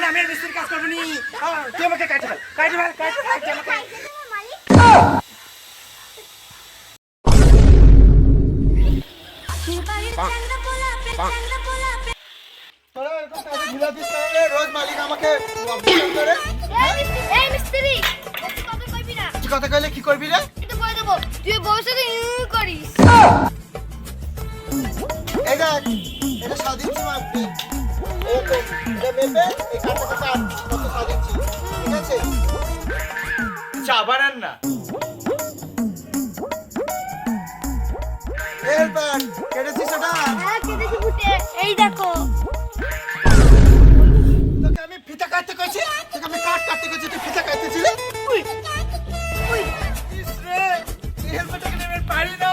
না আমি মিস্ত্রির কাজ করব নি। তুই আমাকে কাটে ফেল কাটে ফেল কাটে ফেল রোজ মালিক আমাকে কথা কইলে কি করবি রে তুই বউর সাথে করিস এটা সাদিচ্ছি মাপবি এই তো, এটা মেপে এই কাঠটাকে কাট কত সাদিচ্ছি ঠিক আছে চা বানান না এরপর কেটেছিস ওটা হ্যাঁ কেটেছি ফুটে এই দেখো। তোকে আমি ফিতা কাটতে কইছি? তোকে আমি কাট কাটতে কইছি তুই ফিতা কাটতেছিলি? উই। উই। ইস এই হেলমেটটাকে নেবে পারি না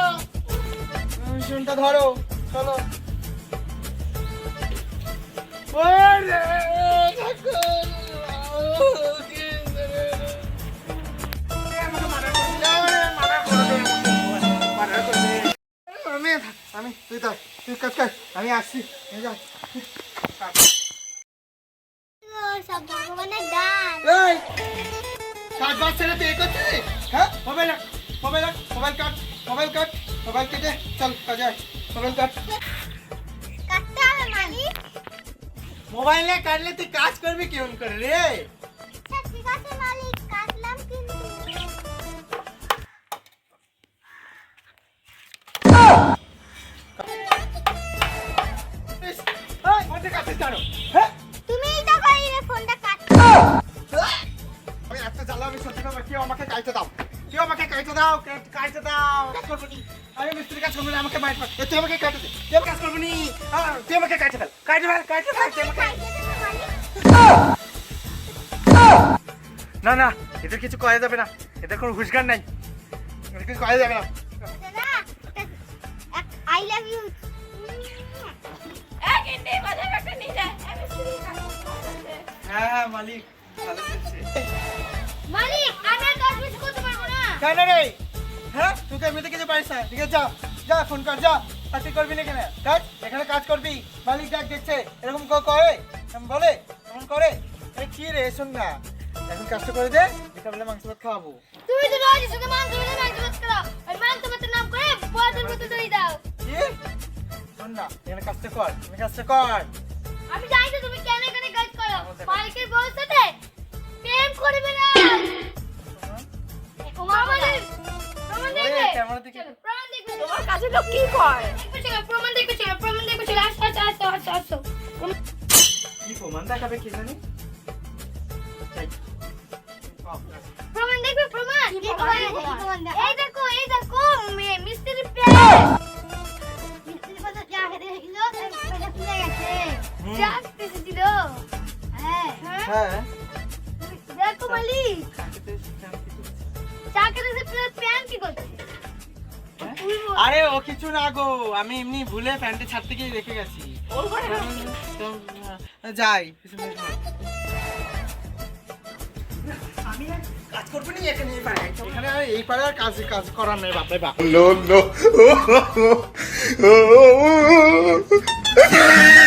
মেশিনটা ধরো চলো। আমি তুই তো তুই কাজ কর আমি আসছি এই যা সব ভগবানের দান এই কাজ বাজ ছেড়ে তুই এ করছিস হ্যাঁ মোবাইল রাখ মোবাইল রাখ মোবাইল কাট মোবাইল কাট মোবাইল কেটে চল কাজে আয় মোবাইল কাট কাটতে হবে মালিক মোবাইলে কাটলে তুই কাজ করবি কেমন করে রে কেন? হ্যাঁ? তুমিই তো কইলে ফোনটা কাট। আমি একটা জ্বালা আমি সত্যি কথা কেউ আমাকে কাইতে দাও। কেউ আমাকে কাইতে দাও কাইতে দাও কাজ করব নি আমি মিস্ত্রি কাজ করব না আমাকে বাইর কর। এ, তুই আমাকে কাটে দে। তুই কাজ করব নি। তুই আমাকে কাটে ফেল। কাটে ফেল কাটে ফেল তুই আমাকে মালিক না না এদের কিছু করা যাবে না। এদের কোনো হুশগান নাই। এদের কিছু করা যাবে না। আই লাভ ইউ যা। হ্যাঁ হ্যাঁ মালিক ভালো চলছে মালিক আমি আর দশ করতে পারব না। কেন রে? হ্যাঁ তুই তো এমনিতে কিছু পারিস না ঠিক আছে যা যা ফোন কর যা। আর করবি না কেন? কাজ এখানে কাজ করবি। মালিক ডাক দেখছে এরকম কেউ করে? বলে? এমন করে? আরে কি রে শোন না। এখন কাজটা করে দে বিকালবেলা মাংস ভাত খাওয়াবো। তুমি তো রোজ শুধু মাংস ভাত মাংস ভাত করো আর মাংস ভাতের নাম করে বড়দের মতো দই দাও। কি? শোন না এখানে কাজটা কর তুমি কাজটা কর। আমি জানি তুমি কেন এখানে কাজ করো। মালিকের বউর সাথে প্রেম করবে না। দেখবে। তোমার কাছে লোক কি করে প্রমাণ দেখবে প্রমাণ দেখবে আসো আসো আসো আসো আসো। কি প্রমাণ দেখাবে কি জানি? দিল হ্যাঁ হ্যাঁ দেখো মালিক সে প্যান কি করছে? আরে ও কিছু না গো আমি এমনি ভুলে প্যান্টে ছাড়তে গিয়ে রেখে গেছি যাই আমি আর কাজ করব নি এখানে এই পাড়ায়। এখানে আর এই পারে আর কাজ কাজ করার নেই বাপরে বাপ.